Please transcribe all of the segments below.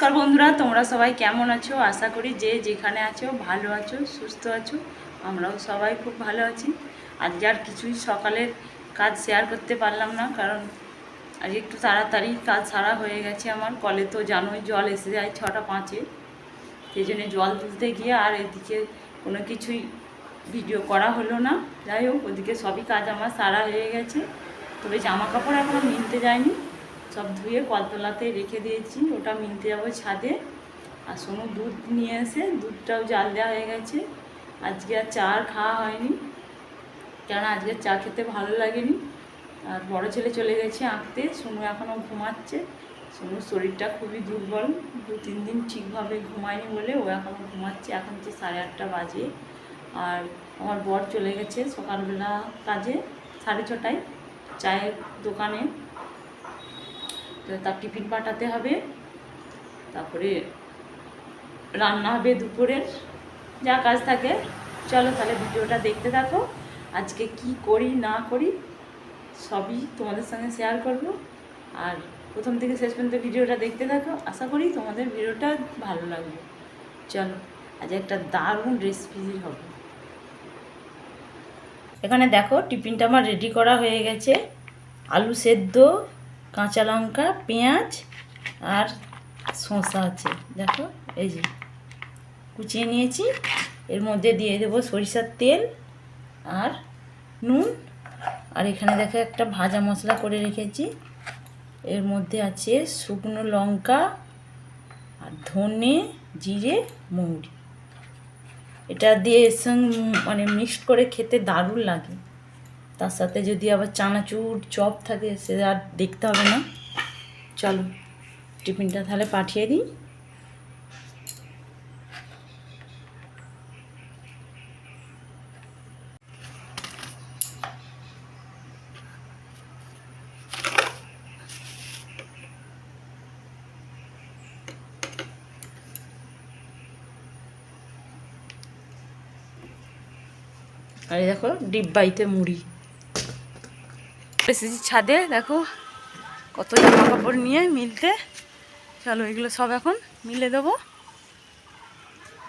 নমস্কার বন্ধুরা, তোমরা সবাই কেমন আছো? আশা করি যে যেখানে আছো, ভালো আছো, সুস্থ আছো, আমরাও সবাই খুব ভালো আছি। আজকে আর কিছুই সকালের কাজ শেয়ার করতে পারলাম না, কারণ আজ একটু তাড়াতাড়ি কাজ সারা হয়ে গেছে আমার। কলে তো জানোই জল এসে যায় ছটা পাঁচে, সেই জন্য জল তুলতে গিয়ে আর এদিকে কোনো কিছুই ভিডিও করা হলো না। যাই হোক, ওদিকে সবই কাজ আমার সারা হয়ে গেছে। তবে জামা কাপড় এখনও মিলতে যায়নি। সব ধুয়ে কলতলাতে রেখে দিয়েছি। ওটা মিলতে যাব ছাদে। আর সোনু দুধ নিয়ে এসে, দুধটাও জাল দেওয়া হয়ে গেছে। আজকে আর চা আর খাওয়া হয়নি। কেন আজকে চা খেতে ভালো লাগেনি। আর বড় ছেলে চলে গেছে আঁকতে। সোনু এখনও ঘুমাচ্ছে। সোনুর শরীরটা খুবই দুর্বল। দু তিন দিন ঠিকভাবে ঘুমায়নি বলে ও এখনও ঘুমাচ্ছে। এখন তো সাড়ে আটটা বাজে। আর আমার বর চলে গেছে সকালবেলা কাজে, সাড়ে ছটায় চায়ের দোকানে। তার টিফিন পাঠাতে হবে। তারপরে রান্না হবে দুপুরের, যা কাজ থাকে। চলো তাহলে ভিডিওটা দেখতে থাকো। আজকে কি করি, না করি, সবই তোমাদের সঙ্গে শেয়ার করব। আর প্রথম থেকে শেষ পর্যন্ত ভিডিওটা দেখতে থাকো। আশা করি তোমাদের ভিডিওটা ভালো লাগবে। চলো, আজ একটা দারুণ রেসিপি হবে। এখানে দেখো, টিফিনটা আমার রেডি করা হয়ে গেছে। আলু সেদ্ধ কাঁচা লঙ্কা, পেঁয়াজ আর শসা আছে। দেখো, এই যে কুচিয়ে নিয়েছি। এর মধ্যে দিয়ে দেবো সরিষার তেল আর নুন। আর এখানে দেখো একটা ভাজা মশলা করে রেখেছি। এর মধ্যে আছে শুকনো লঙ্কা আর ধনে, জিরে, মৌরি। এটা দিয়ে এর সঙ্গে মানে মিক্সড করে খেতে দারুণ লাগে। তার সাথে যদি আবার চানাচুর, চপ থাকে, সে আর দেখতে হবে না। চলো, টিফিনটা তাহলে পাঠিয়ে দিই। আর দেখো, ডিব্বাইতে মুড়ি। এসেছি ছাদে, দেখো কত জামা কাপড় নিয়ে মিলতে। চলো, এগুলো সব এখন মিলে দেবো।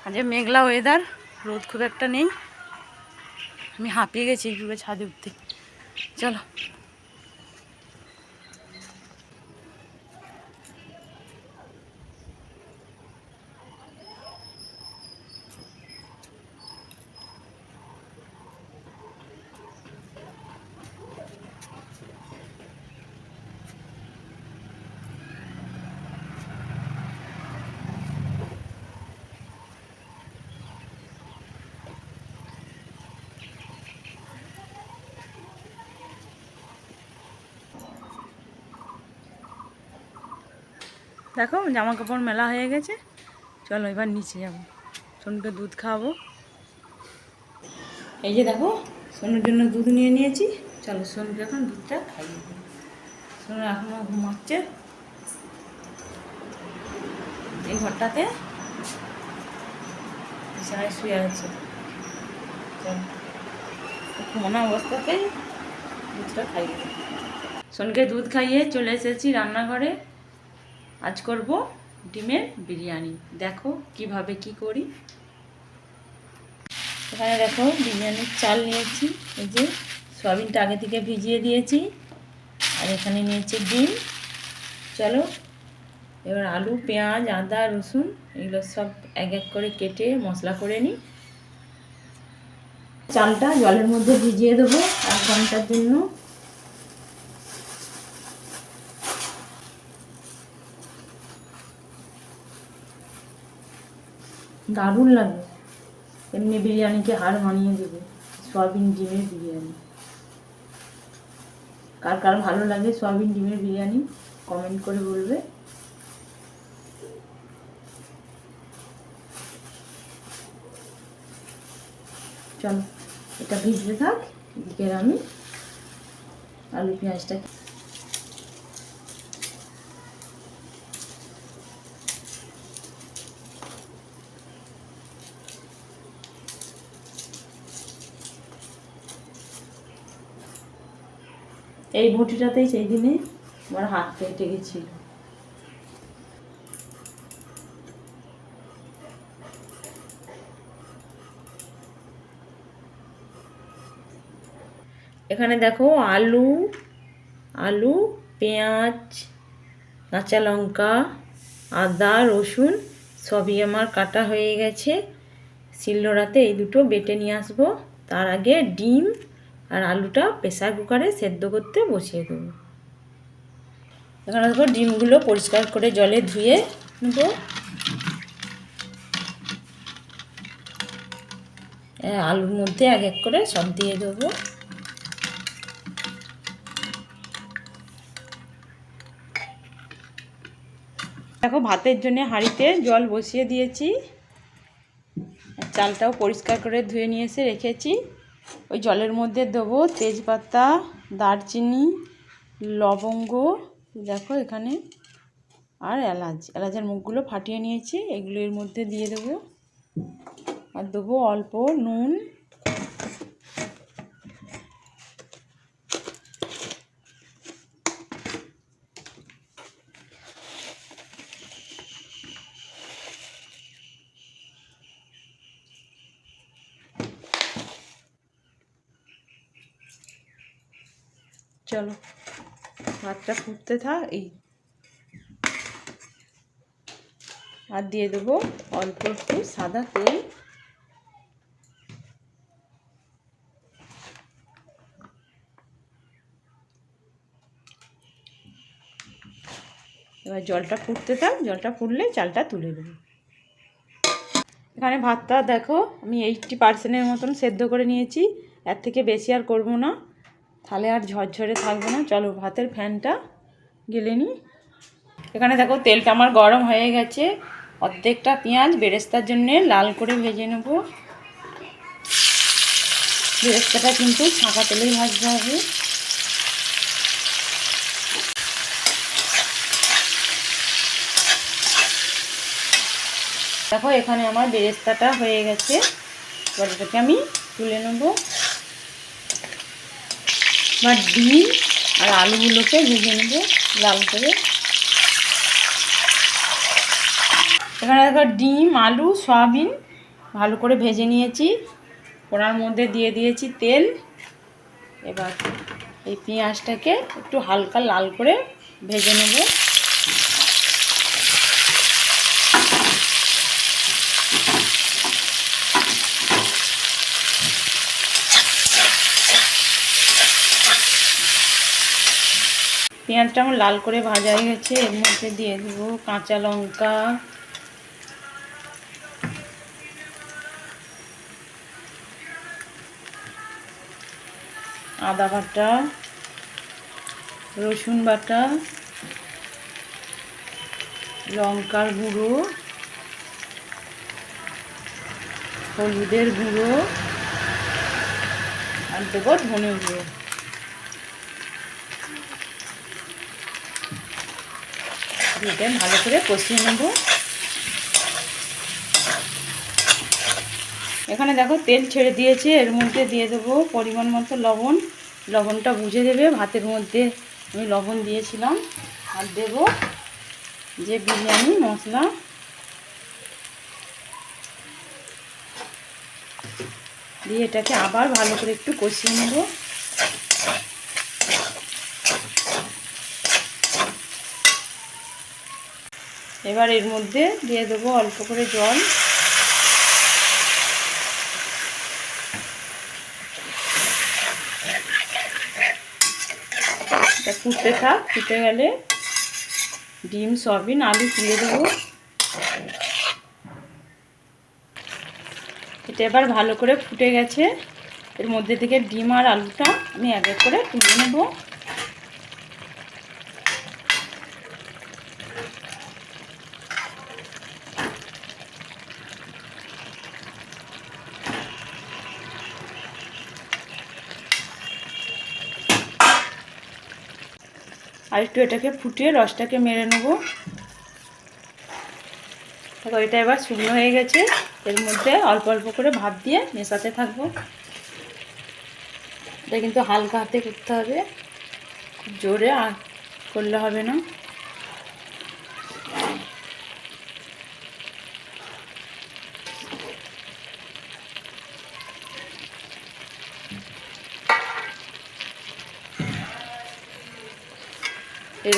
আজ মেঘলা ওয়েদার রোদ খুব একটা নেই। আমি হাঁপিয়ে গেছি এইগুলো ছাদে উঠতে। চলো। দেখো জামা কাপড় মেলা হয়ে গেছে। চলো এবার নিচে যাব। সোনুকে দুধ খাওয়াবো। এই যে দেখো, সোনুর জন্য দুধ নিয়ে নিয়েছি। চলো সোনুকে এখন দুধটা খাইয়ে দেবো সোনু এখনও ঘুমাচ্ছে। এই ঘরটাতে বিছানায় শুয়ে আছে। চলো ঘুমানো অবস্থাতেই দুধটা খাইয়ে দেবো সোনকে দুধ খাইয়ে চলে এসেছি রান্নাঘরে। আজ করব ডিমের বিরিয়ানি। দেখো কীভাবে কি করি। এখানে দেখো বিরিয়ানির চাল নিয়েছি, এই যে সয়াবিনটা আগে থেকে ভিজিয়ে দিয়েছি, আর এখানে নিয়েছি ডিম। চলো, এবার আলু, পেঁয়াজ, আদা, রসুন, এগুলো সব এক এক করে কেটে মশলা করে নিই। চালটা জলের মধ্যে ভিজিয়ে দেবো এক ঘণ্টার জন্য দারুণ লাগে। এমনি বিরিয়ানিকে হার মানিয়ে দেবে, সয়াবিন ডিমের বিরিয়ানি। কার কার ভালো লাগে সয়াবিন ডিমের বিরিয়ানি কমেন্ট করে বলবে। চলো, এটা ভিজতে থাক এদিকে আমি আলু পেঁয়াজটা এই ভুটিটাতেই সেই দিনে আমার হাত কেটে গেছিল। এখানে দেখো আলু আলু, পেঁয়াজ, কাঁচা লঙ্কা, আদা, রসুন সবই আমার কাটা হয়ে গেছে। শিলনোড়াতে এই দুটো বেটে নিয়ে আসব। তার আগে ডিম আর আলুটা প্রেসার কুকারে সেদ্ধ করতে বসিয়ে দেবো। এখানে দেখো ডিমগুলো পরিষ্কার করে জলে ধুয়ে নেব। আলুর মধ্যে এক এক করে সব দিয়ে দেবো। দেখো ভাতের জন্য হাঁড়িতে জল বসিয়ে দিয়েছি। চালটাও পরিষ্কার করে ধুয়ে নিয়ে এসে রেখেছি। ওই জলের মধ্যে দেবো তেজপাতা, দারচিনি, লবঙ্গ, দেখো এখানে আর এলাচ। এলাচের মুখগুলো ফাটিয়ে নিয়েছি, এগুলো এর মধ্যে দিয়ে দেবো। আর দেবো অল্প নুন চলো ভাতটা ফুটতে থাক, এই। আর দিয়ে দেবো অল্প একটু সাদা তেল। এবার জলটা ফুটতে থাক, জলটা ফুটলে চালটা তুলে দেবো এখানে ভাতটা দেখো, আমি এইটটি পার্সেন্টের মতন সেদ্ধ করে নিয়েছি, এর থেকে বেশি আর করব না। তাহলে আর ঝরঝরে থাকবে না। চলো ভাতের ফ্যানটা গেলে নিই এখানে দেখো তেলটা আমার গরম হয়ে গেছে। অর্ধেকটা পেঁয়াজ বেরেস্তার জন্যে লাল করে ভেজে নেব। বেরেস্তাটা কিন্তু ছাঁকা তেলেই ভাজতে হবে। দেখো এখানে আমার বেরেস্তাটা হয়ে গেছে। এবার আমি তুলে নেব। এবার ডিম আর আলুগুলোকে ভেজে নেব লাল করে। এখানে দেখো ডিম, আলু, সয়াবিন ভালো করে ভেজে নিয়েছি। ওনার মধ্যে দিয়ে দিয়েছি তেল। এবার এই পেঁয়াজটাকে একটু হালকা লাল করে ভেজে নেব। পেঁয়াজটা আমার লাল করে ভাজা হয়ে গেছে এর মধ্যে দিয়ে দেবো কাঁচা লঙ্কা। আদা বাটা, রসুন বাটা, লঙ্কার গুঁড়ো, হলুদের গুঁড়ো, আর দেবো ধনে গুঁড়ো। এটা ভালো করে কষিয়ে নেব। এখানে দেখো তেল ছেড়ে দিয়েছে, এর মধ্যে দিয়ে দেবো পরিমাণ মতো লবণ। লবণটা বুঝে দেবে, ভাতের মধ্যে আমি লবণ দিয়েছিলাম। আর দেব যে বিরিয়ানি মশলা। দিয়ে এটাকে আবার ভালো করে একটু কষিয়ে নেব। এবার এর মধ্যে দিয়ে দেবো অল্প করে জল। এটা ফুটতে থাক, ফুটে গেলে ডিম, সয়াবিন, আলু তুলে দেবো। এটা এবার ভালো করে ফুটে গেছে। এর মধ্যে থেকে ডিম আর আলুটা আমি এক এক করে তুলে নেব। একটু এটাকে ফুটিয়ে রসটাকে মেরে নেব। দেখো, এটা এবার শুকনো হয়ে গেছে। এর মধ্যে অল্প অল্প করে ভাত দিয়ে মেশাতে থাকব। এটা কিন্তু হালকা হাতে করতে হবে। জোরে আর করলে হবে না।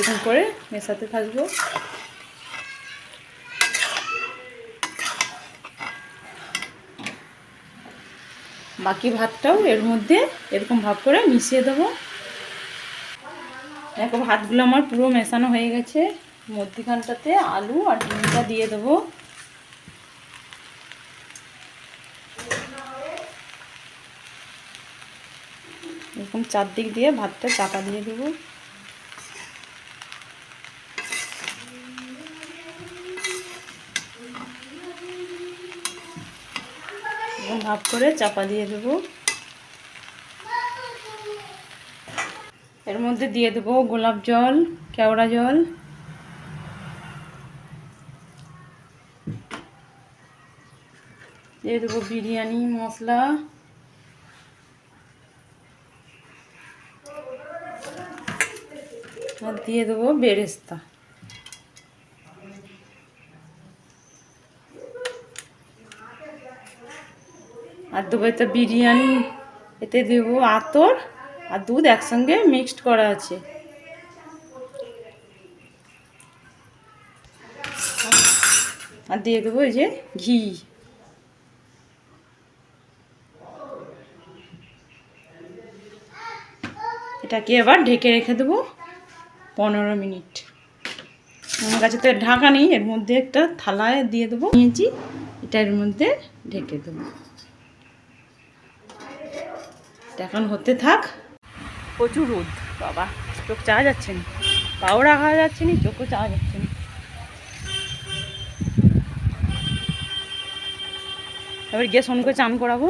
এরকম করে মেশাতে থাকব। বাকি ভাতটাও এর মধ্যে এরকম ভাব করে মিশিয়ে দেবো। দেখো, ভাতগুলো আমার পুরো মেশানো হয়ে গেছে। মধ্যিখানটাতে আলু আর ডিমটা দিয়ে দেবো। এরকম চারদিক দিয়ে ভাতটা চাপা দিয়ে দেবো। ভাব করে চাপা দিয়ে দেবো। এর মধ্যে দিয়ে দেবো গোলাপ জল, কেওড়া জল। দিয়ে দেবো বিরিয়ানি, মশলা। দিয়ে দেবো বেরেস্তা। আর দেবো এটা বিরিয়ানি, এতে দেবো আতর আর দুধ একসঙ্গে মিক্সড করা আছে। আর দিয়ে দেবো এই যে ঘি। এটাকে এবার ঢেকে রেখে দেবো পনেরো মিনিট। আমার কাছে তো ঢাকা নেই, এর মধ্যে একটা থালায় দিয়ে দেবো। নিয়েছি এটা এর মধ্যে ঢেকে দেবো। এখন হতে থাক। প্রচুর রোদ, বাবা। চোখ চাওয়া যাচ্ছে না। পাও রাখা যাচ্ছে না, চোখও চাওয়া যাচ্ছে না। এবার গিয়ে সোনকে চান করাবো।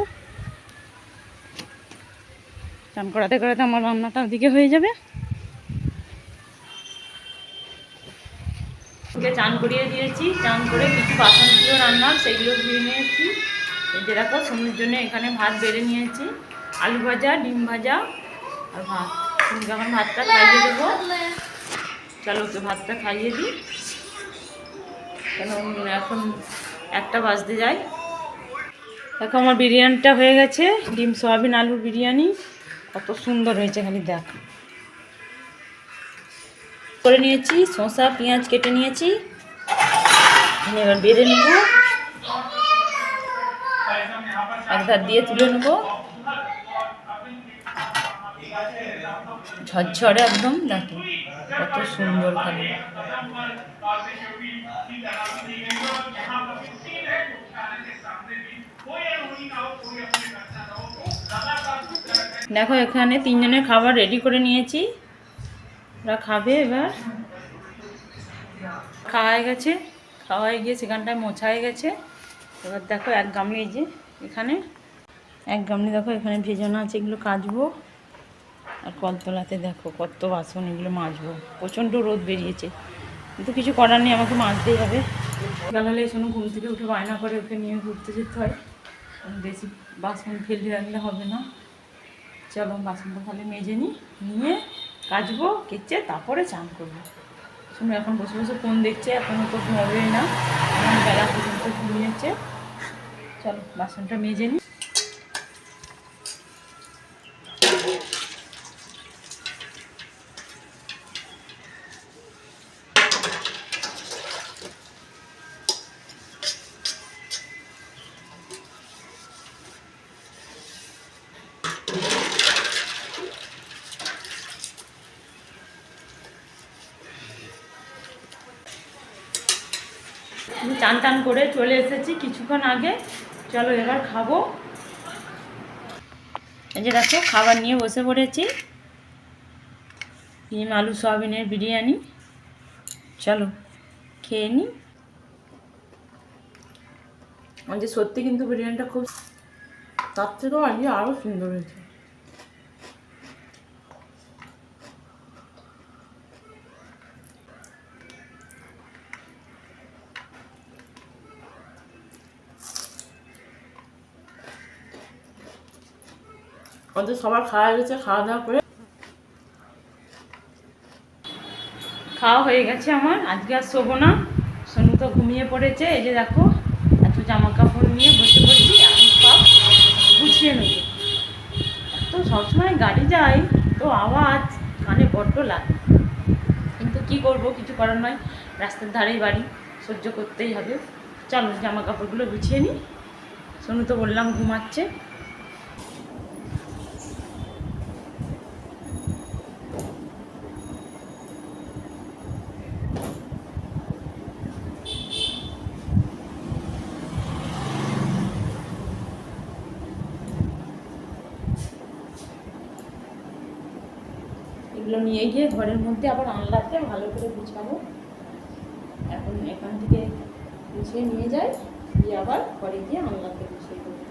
চান করাতে করাতে আমার রান্নাটা ওদিকে হয়ে যাবে। চান করিয়ে দিয়েছি। চান করে কিছু বাসন ছিল রান্নার সেগুলো ধুয়ে নিয়েছি। দেখো সোনুর জন্য এখানে ভাত বেড়ে নিয়েছি। আলু ভাজা, ডিম ভাজা, আর ভাত। তুমি যখন ভাতটা খাইয়ে দেবো। চলো ওকে ভাতটা খাইয়ে দিই। কেন এখন একটা বাজতে যাই দেখো আমার বিরিয়ানিটা হয়ে গেছে। ডিম, সয়াবিন আলুর বিরিয়ানি। কত সুন্দর হয়েছে খালি দেখ। করে নিয়েছি, শসা, পেঁয়াজ কেটে নিয়েছি। এবার বেড়ে নেব। এক ধার দিয়ে তুলে নেব। ঝরঝরে একদম, দেখো, কত সুন্দর খালি দেখো, এখানে তিনজনের খাবার রেডি করে নিয়েছি। ওরা খাবে এবার। খাওয়া হয়ে গেছে, খাওয়া হয়ে গিয়ে সেখানটায় মোছা হয়ে গেছে। এবার দেখো, এক গামলি যে এখানে, এক গামলি দেখো, এখানে ভেজানো আছে, এগুলো কাচবো। আর কলতলাতে দেখো কত বাসন, এগুলো মাজবো। প্রচণ্ড রোদ বেরিয়েছে। কিন্তু কিছু করার নেই, আমাকে মাজতেই হবে। সকালে শোনো, ঘুম থেকে উঠে বায়না করে ওকে নিয়ে ঘুরতে যেতে হয়। বেশি বাসন ফেলে রাখলে হবে না। চলো বাসনটা তাহলে মেজে নিই নিয়ে কাচবো, কেচে তারপরে চান করব। শুনো, এখন বসে বসে ফোন দেখছে এখনও তো ঘুমাবেই না। বেলা পর্যন্ত ঘুমিয়েছে। চলো বাসনটা মেজে নিই চান টান করে চলে এসেছি কিছুক্ষণ আগে। চলো এবার খাব। এই যে দেখো, খাবার নিয়ে বসে পড়েছি। ডিম, আলু, সয়াবিনের বিরিয়ানি। চলো খেয়ে নিই যে সত্যি কিন্তু বিরিয়ানিটা খুব, তার থেকেও আজকে আরও সুন্দর হয়েছে। ওদের সবার খাওয়া গেছে, খাওয়া দাওয়া করে। খাওয়া হয়ে গেছে আমার, আজকে আর শোবো না। সোনু তো ঘুমিয়ে পড়েছে, এই যে দেখো, এত জামা কাপড় নিয়ে বসে পড়ছি এখন সব গুছিয়ে নেব। তো সবসময় গাড়ি যাই, তো আওয়াজ, কানে বড্ড লাগে। কিন্তু কি করব, কিছু করার নয়, রাস্তার ধারেই বাড়ি, সহ্য করতেই হবে। চলো জামা কাপড়গুলো গুছিয়ে নিই। সোনু তো বললাম ঘুমাচ্ছে এগুলো নিয়ে গিয়ে ঘরের মধ্যে আবার আনলাতে ভালো করে গুছাবো। এখন এখান থেকে গুছিয়ে নিয়ে যাই, দিয়ে আবার ঘরে গিয়ে আনলাতে গুছিয়ে দেবো।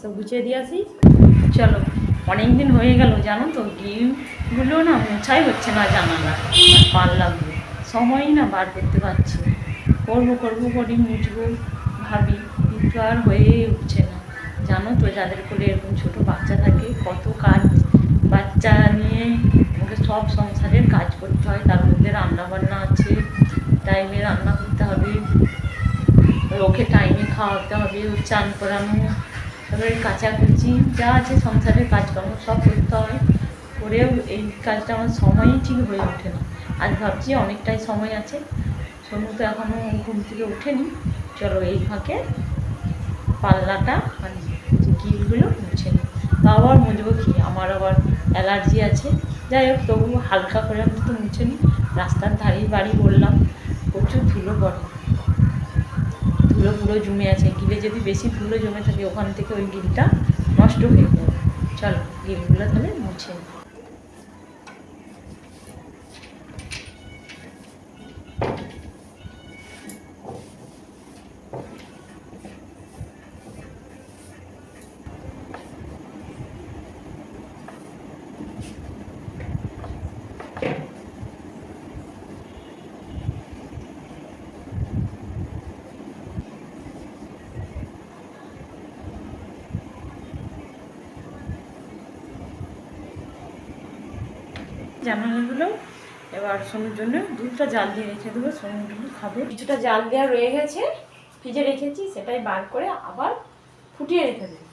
সব গুছিয়ে দিয়ে আসি। চলো অনেক দিন হয়ে গেল, জানো তো গিলগুলো না মোছাই হচ্ছে না জানালা। পাল্লাগুলো সময়ই না বার করতে পারছি। করব করব, করি, মুছবো, ভাবি, কিন্তু আর হয়ে উঠছে না। জানো তো, যাদের করে এরকম ছোটো বাচ্চা থাকে, কত কাজ বাচ্চা নিয়ে আমাকে সব সংসারের কাজ করতে হয়, তার মধ্যে রান্না বান্না আছে টাইমে রান্না করতে হবে, ওকে টাইমে খাওয়াতে হবে চান করানো তারপরে কাচাকুচি যা আছে সংসারের কাজকর্ম, সব করতে হয় করেও এই কাজটা আমার সময়ই ঠিক হয়ে ওঠে না। আজ ভাবছি অনেকটাই সময় আছে। সোনু তো এখনও ঘুম থেকে ওঠেনি। চলো এই ফাঁকে পাল্লাটা আর যে গিলগুলো মুছে নিই। তা আবার মুছবো কি? আমার আবার অ্যালার্জি আছে। যাই হোক তবু হালকা করে আমি তো মুছে নিই। রাস্তার ধারেই বাড়ি বললাম, প্রচুর ধুলো পড়ে। ধুলো পুরো জমে আছে, গিলে যদি বেশি ধুলো জমে থাকে, ওখান থেকে ওই গিলটা নষ্ট হয়ে যাবে চলো গিলগুলো তাহলে মুছে জানালাগুলো এবার সোনুর জন্য দুধটা জাল দিয়ে রেখে দেবো সোনুর জন্য খাবে। কিছুটা জাল দেওয়া রয়ে গেছে, ফ্রিজে রেখেছি, সেটাই বার করে আবার ফুটিয়ে রেখে দেবো।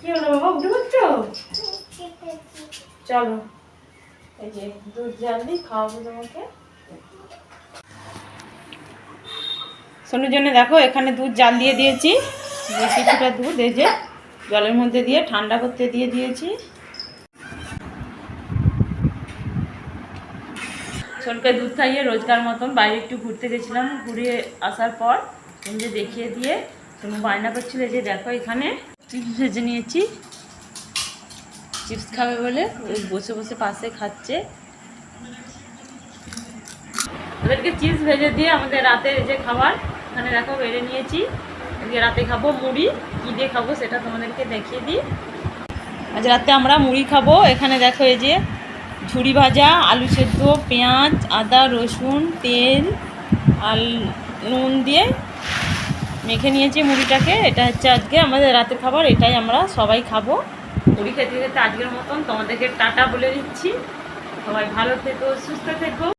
কি হলো বাবা, উঠে চলো, এই যে দুধ জাল দিই খাওয়াবো তোমাকে। সোনুর জন্য দেখো, এখানে দুধ জাল দিয়ে দিয়েছি। কিছুটা দুধ এই যে জলের মধ্যে দিয়ে ঠান্ডা করতে দিয়ে দিয়েছি। সোনকে দুধ খাইয়ে রোজকার মতন বাইরে একটু ঘুরতে গেছিলাম। ঘুরে আসার পর যে দেখিয়ে দিয়ে তুমি বায়না করছিল যে দেখো এখানে চিপস ভেজে নিয়েছি। চিপস খাবে বলে ওই বসে বসে পাশে খাচ্ছে। ওদেরকে চিপস ভেজে দিয়ে আমাদের রাতের যে খাবার, এখানে দেখো বেড়ে নিয়েছি। রাতে খাব মুড়ি, কী দিয়ে খাব সেটা তোমাদেরকে দেখিয়ে দিই। আজ রাতে আমরা মুড়ি খাব। এখানে দেখো এই যে ঝুড়ি ভাজা, আলু সেদ্ধ, পেঁয়াজ, আদা, রসুন, তেল আর নুন দিয়ে মেখে নিয়েছি মুড়িটাকে। এটা হচ্ছে আজকে আমাদের রাতের খাবার, এটাই আমরা সবাই খাব। মুড়ি খেতে খেতে আজকের মতন তোমাদেরকে টাটা বলে দিচ্ছি। সবাই ভালো থেকো, সুস্থ থেকো।